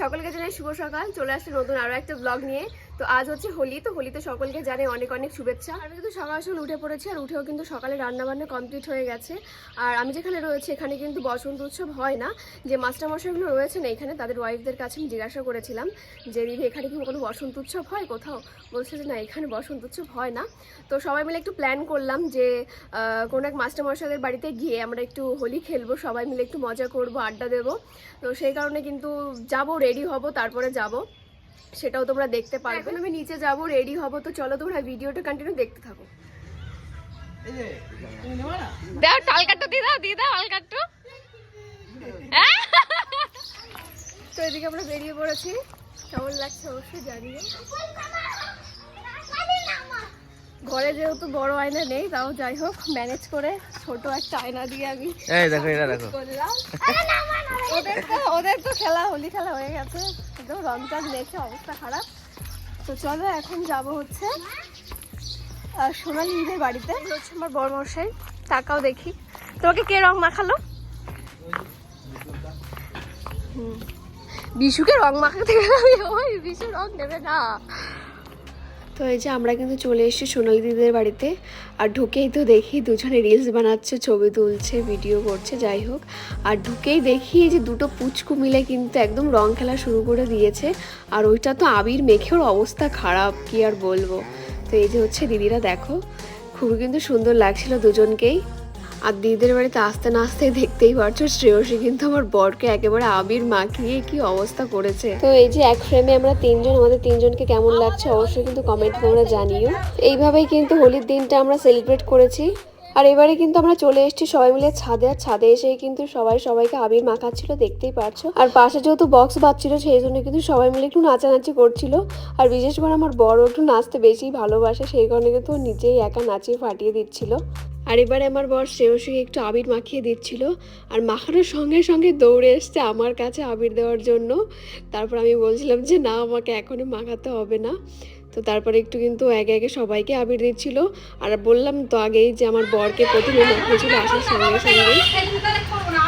সকলকে জানাই শুভ সকাল। চলে আসছে নতুন আরও একটা ব্লগ নিয়ে। তো আজ হচ্ছে হোলি, তো হোলিতে সকলকে জানে অনেক অনেক শুভেচ্ছা। আমি কিন্তু সকাল সকাল উঠে পড়েছি আর উঠেও কিন্তু সকালে রান্না বান্না কমপ্লিট হয়ে গেছে। আর আমি যেখানে রয়েছে, এখানে কিন্তু বসন্ত উৎসব হয় না। যে মাস্টারমশাইগুলো রয়েছে না এখানে, তাদের ওয়াইফদের কাছে আমি জিজ্ঞাসা করেছিলাম যে দিদি এখানে কি কোনো বসন্ত উৎসব হয় কোথাও? বলছে যে, না, এখানে বসন্ত উৎসব হয় না। তো সবাই মিলে একটু প্ল্যান করলাম যে কোনো এক মাস্টারমশাইদের বাড়িতে গিয়ে আমরা একটু হোলি খেলব, সবাই মিলে একটু মজা করব, আড্ডা দেবো। তো সেই কারণে কিন্তু যাব রেডি হব, তারপরে যাব। সেটাও তোমরা দেখতে পারবে। এখন আমি নিচে যাব রেডি হব তো চলো তোমরা ভিডিওটা কন্টিনিউ দেখতে থাকো। দাও টালকাট্টু দিয়ে দাও দিয়ে দাও আলকাট্টু তো এদিকে আমরা বেরিয়ে পড়েছি। কেমন লাগছে অবশ্যই জানিয়ে ঘরে যেহেতু বড় আয়না নেই তাও যাই হোক ম্যানেজ করে ছোট একটা আয়না দিয়ে আমি এই দেখো এটা দেখো। ওদের তো ওদের তো খেলা হোলি খেলা হয়ে গেছে। একদম রং টং দেখে অবস্থা খারাপ। তো চলো এখন যাব হচ্ছে সোনালি ঈদের বাড়িতে। হচ্ছে আমার বড় মশাই টাকাও দেখি। তোমাকে কে রং মাখালো। বিশুকে রং মাখাতে গেলে ওই বিশু রং দেবে না। তো এই যে আমরা কিন্তু চলে এসেছি সোনালি দিদিদের বাড়িতে। আর ঢুকেই তো দেখি দুজনে রিলস বানাচ্ছে, ছবি তুলছে ভিডিও করছে, যাই হোক। আর ঢুকেই দেখি যে দুটো পুচকু মিলে কিন্তু একদম রং খেলা শুরু করে দিয়েছে। আর ওইটা তো আবির মেখেওর অবস্থা খারাপ, কি আর বলব। তো এই যে হচ্ছে দিদিরা দেখো, খুবই কিন্তু সুন্দর লাগছিল দুজনকেই। আর দিদিদের বাড়িতে আসতে না আসতে দেখতেই পারছ, শ্রেয়সী কিন্তু আমার বরকে একেবারে আবির মাখিয়ে কি অবস্থা করেছে। তো এই যে এক ফ্রেমে আমরা তিনজন, আমাদের তিনজনকে কেমন লাগছে অবশ্যই কিন্তু কমেন্ট তোমরা জানিও। এইভাবেই কিন্তু হোলির দিনটা আমরা সেলিব্রেট করেছি। আর এবারে কিন্তু আমরা চলে এসেছি সবাই মিলে ছাদে, আর ছাদে এসে কিন্তু সবাই সবাইকে আবির মাখাচ্ছিল, দেখতেই পারছ। আর পাশে যেহেতু বক্স বাজছিল, সেই জন্য কিন্তু সবাই মিলে একটু নাচানাচি করছিল। আর বিশেষ করে আমার বড় একটু নাচতে বেশি ভালোবাসে, সেই কারণে কিন্তু নিজেই একা নাচিয়ে ফাটিয়ে দিচ্ছিল। আর এবারে আমার বর শ্রেয়সীকে একটু আবির মাখিয়ে দিচ্ছিল আর মাখানোর সঙ্গে সঙ্গে দৌড়ে এসছে আমার কাছে আবির দেওয়ার জন্য। তারপর আমি বলছিলাম যে, না, আমাকে এখনই মাখাতে হবে না। তো তারপরে একটু কিন্তু একে একে সবাইকে আবির দিচ্ছিল। আর বললাম তো আগেই যে, আমার বরকে প্রথমে মাখিয়েছিল আসার সঙ্গে সঙ্গে।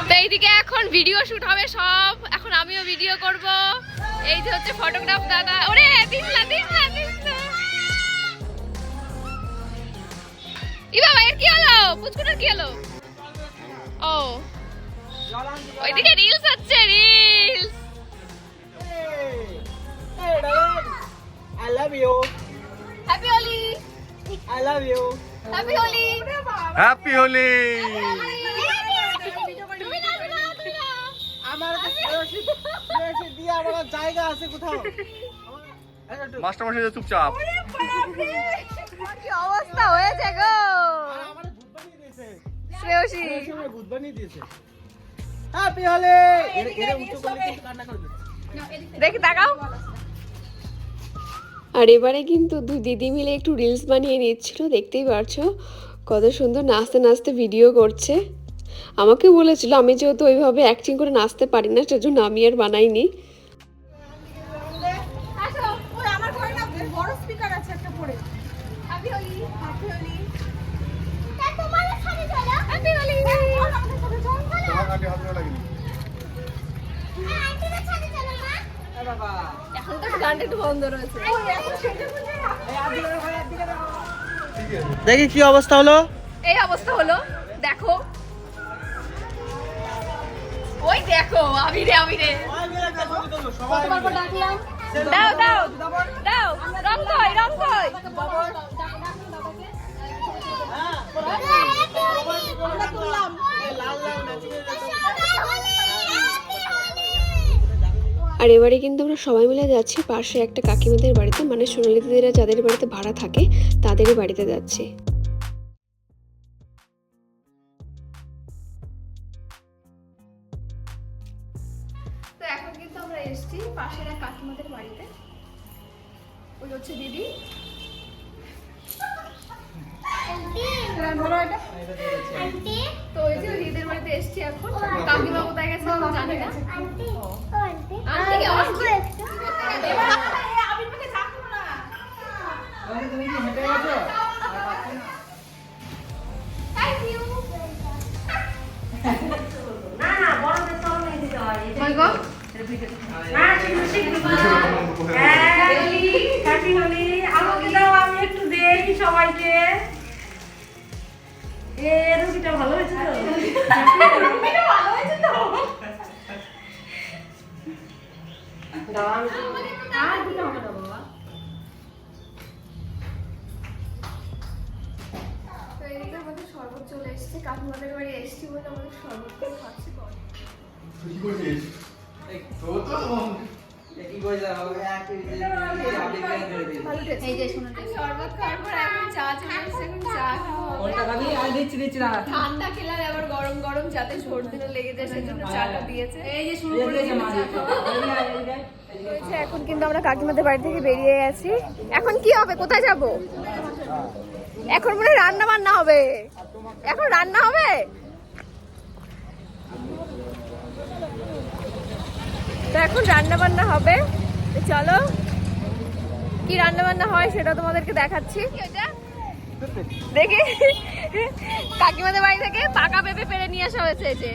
তো এইদিকে এখন ভিডিও শুট হবে সব। এখন আমিও ভিডিও করব। এই যে হচ্ছে ফটোগ্রাফ দাদা। ওরে দিস না দিস না কি হলো ও। ওইদিকে রিলস হচ্ছে reels love you. Happy Holi love you. Happy Holi Holi আমার দিয়ে আমার জায়গা আছে কোথাও মাস্টার চুপচাপ কি অবস্থা হয়েছে গো? শ্রেয়সী। ভূত বানিয়ে দিয়েছে। হ্যাপি হোলি এর এর উঁচু করলে কিন্তু কান্না করবে দেখি তাকাও। আর এবারে কিন্তু দুই দিদি মিলে একটু রিলস বানিয়ে নিচ্ছিল দেখতেই পারছ? কত সুন্দর নাচতে নাচতে ভিডিও করছে। আমাকে বলেছিল আমি যেহেতু ওইভাবে অ্যাক্টিং করে নাচতে পারি না সেজন্য আমি আর বানাইনি। এখন তো গানটা একটু বন্ধ রয়েছে। দেখি কি অবস্থা হলো? এই অবস্থা হলো দেখো। ওই দেখো আবিরে আবিরে তারপর ডাকলাম? দাও দাও দাও রং কই রং কই আর এবারে কিন্তু আমরা সবাই মিলে যাচ্ছি পাশে একটা কাকিমাদের বাড়িতে মানে সোনালি দিদিরা যাদের বাড়িতে ভাড়া থাকে তাদেরই বাড়িতে যাচ্ছি। তো এখন কিন্তু আমরা এসেছি পাশের এক কাকিমাদের বাড়িতে। ওই হচ্ছে দিদি। তো ওই যে দিদিদের বাড়িতে এসেছি এখন। কাকিমা কোথায় গেছে জানি না। সবাইকে এ রুটিটা ভালো হয়েছে তো দাও আর দিতে হবে না বাবা আমাদের শরবত চলে এসেছে কাকিমাদের বাড়ি এসেছি বলে আমাদের শরবত খাচ্ছি পরে ঠান্ডা খেলার আবার গরম গরম যাতে সর্দি লেগে যায় সেজন্য চাটা দিয়েছে। এই যে শুরু করে এখন কিন্তু আমরা কাকিমাদের বাড়ি থেকে বেরিয়ে গেছি। এখন কি হবে? কোথায় যাব? এখন মনে হয় রান্না বান্না হবে। এখন রান্না হবে? তো এখন রান্না বান্না হবে চলো, কি রান্না বান্না হয় সেটা তোমাদেরকে দেখাচ্ছি? দেখি, কাকিমাদের বাড়ি থেকে পাকা পেঁপে পেরে নিয়ে আসা হয়েছে যে।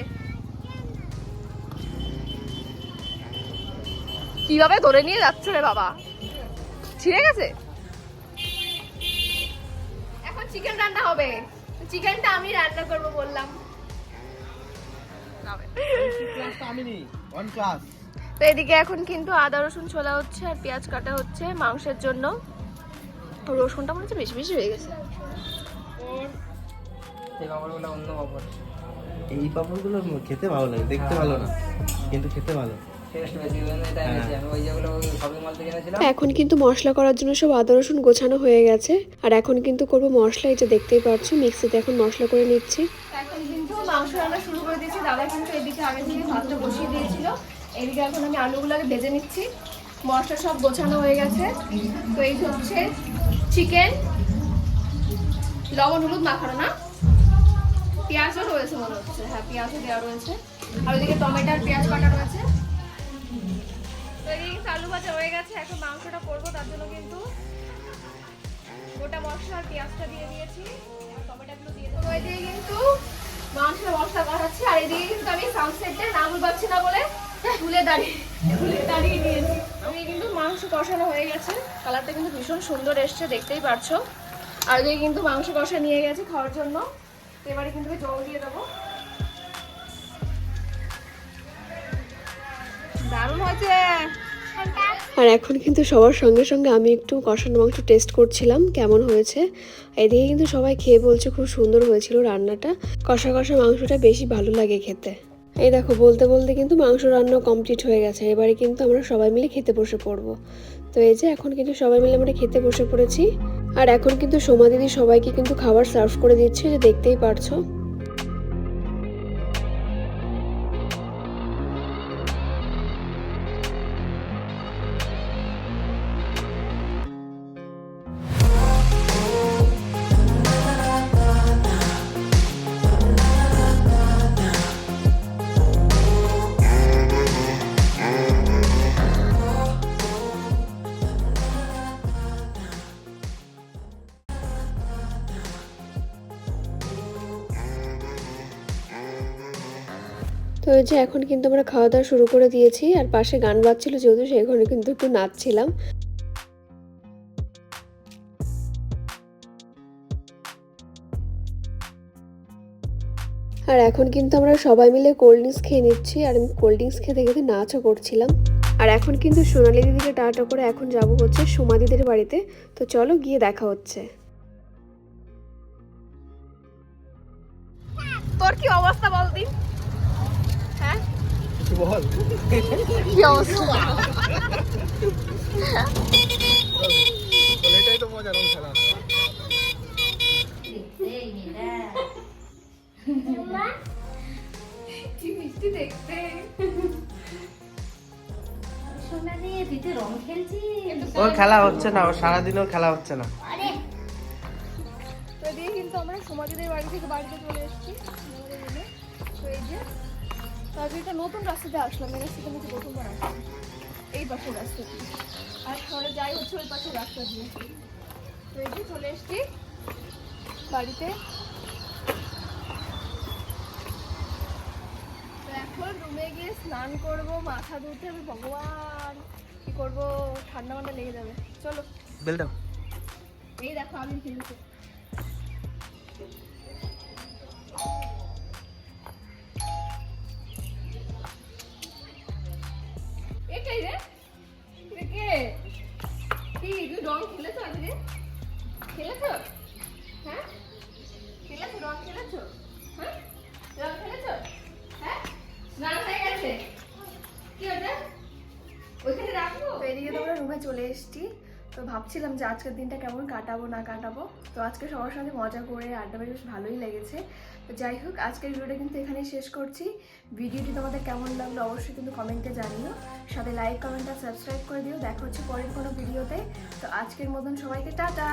কীভাবে ধরে নিয়ে যাচ্ছে রে বাবা? ছিঁড়ে গেছে? এখন চিকেন রান্না হবে। চিকেনটা আমি রান্না করব বললাম। আমি নি ওয়ান ক্লাস তো এদিকে এখন কিন্তু আদা রসুন ছোলা হচ্ছে আর পেঁয়াজ কাটা হচ্ছে মাংসের জন্য। রসুনটা মনে হচ্ছে বেশি বেশি হয়ে গেছে। এই পাপড়গুলো অন্য পাপড়। এই পাপড়গুলো খেতে ভালো লাগে দেখতে ভালো না কিন্তু খেতে ভালো। থেকে এনেছিলাম। এখন কিন্তু মশলা করার জন্য সব আদা রসুন গোছানো হয়ে গেছে। আর এখন কিন্তু করব মশলা এটা দেখতেই পাচ্ছি মিক্সিতে এখন মশলা করে নিচ্ছি। এখন কিন্তু মাংস রান্না শুরু করে দিয়েছি। দাদা কিন্তু এদিকে আগে থেকে ভাতটা বসিয়ে দিয়েছিল। এদিকে এখন আমি আলুগুলোকে ভেজে নিচ্ছি। মশলা সব গোছানো হয়ে গেছে। তো এই হচ্ছে চিকেন লবণ, হলুদ মাখানো, না? পেঁয়াজও রয়েছে মনে হচ্ছে। হ্যাঁ পেঁয়াজও দেওয়া রয়েছে। আর ওইদিকে টমেটো আর পেঁয়াজ কাটা রয়েছে। তো আলু ভাজা হয়ে গেছে। এখন মাংসটা করব, তার জন্য কিন্তু গোটা মশলা আর পেঁয়াজটা দিয়ে দিয়েছি। আর টমেটোগুলো দিয়ে দেবো এদিকে কিন্তু মাংসের মশলা কষাচ্ছি আর এদিকে কিন্তু আমি সানসেটটা নাম পাচ্ছি না বলে কিন্তু মাংস হয়ে গেছে। কালারটা কিন্তু ভীষণ সুন্দর দেখতেই পারছ। আর কিন্তু মাংস কষা নিয়ে গেছে খাওয়ার জন্য। দিয়ে দেবো। দারুণ আর এখন কিন্তু সবার সঙ্গে সঙ্গে আমি একটু কষানো মাংস টেস্ট করছিলাম, কেমন হয়েছে। এদিকে কিন্তু সবাই খেয়ে বলছে খুব সুন্দর হয়েছিল রান্নাটা। কষা কষা মাংসটা বেশি ভালো লাগে খেতে। এই দেখো, বলতে বলতে কিন্তু মাংস রান্না কমপ্লিট হয়ে গেছে। এবারে কিন্তু আমরা সবাই মিলে খেতে বসে পড়ব। তো এই যে এখন কিন্তু সবাই মিলে আমরা খেতে বসে পড়েছি। আর এখন কিন্তু সোমা দিদি সবাইকে কিন্তু খাবার সার্ভ করে দিচ্ছে, যে দেখতেই পারছ। তো যে এখন কিন্তু আমরা খাওয়া দাওয়া শুরু করে দিয়েছি। আর পাশে গান বাজছিল, যেহেতু সেখানে কিন্তু একটু নাচছিলাম। আর এখন কিন্তু আমরা সবাই মিলে কোল্ড ড্রিঙ্কস খেয়ে নিচ্ছি। আর আমি কোল্ড ড্রিঙ্কস খেতে খেতে নাচও করছিলাম। আর এখন কিন্তু সোনালি দিদিকে টাটা করে এখন যাব হচ্ছে সোমা দিদির বাড়িতে। তো চলো গিয়ে দেখা হচ্ছে। তোর কি অবস্থা বল দিন হ্যাঁ? বল। কি অবস্থা? এটাই তো খেলা কি মিষ্টি দেখতে। ওর খেলা হচ্ছে না ওর সারাদিন ওর খেলা হচ্ছে না। তো দিয়ে কিন্তু আমরা বাড়ি থেকে বাড়িতে চলে এসেছি আমাদের তো এই যে তারপরে একটা নতুন রাস্তাতে আসলাম এই রাস্তাতে মুখে প্রথমবার আসলাম। এই পাশের রাস্তা দিয়ে আর আমরা যাই হচ্ছে ওই পাশের রাস্তা দিয়ে। তো এই যে চলে এসেছি বাড়িতে। তো এখন রুমে গিয়ে স্নান করব মাথা ধুতে হবে ভগবান। কি করব? ঠান্ডা মান্ডা লেগে যাবে। চলো। বেল দাও। এই দেখো আমি ফিরছি। ওইখানে রাখব? তো তো আমরা রুমে চলে এসেছি। তো ভাবছিলাম যে আজকের দিনটা কেমন কাটাবো, না কাটাবো। তো আজকে সবার সাথে মজা করে আড্ডা বেশ ভালোই লেগেছে। তো যাই হোক, আজকের ভিডিওটা কিন্তু এখানেই শেষ করছি। ভিডিওটি তোমাদের কেমন লাগল অবশ্যই কিন্তু কমেন্টে জানিও। সাথে লাইক কমেন্ট আর সাবস্ক্রাইব করে দিও। দেখা হচ্ছে পরের কোনো ভিডিওতে তো আজকের মতন সবাইকে টাটা!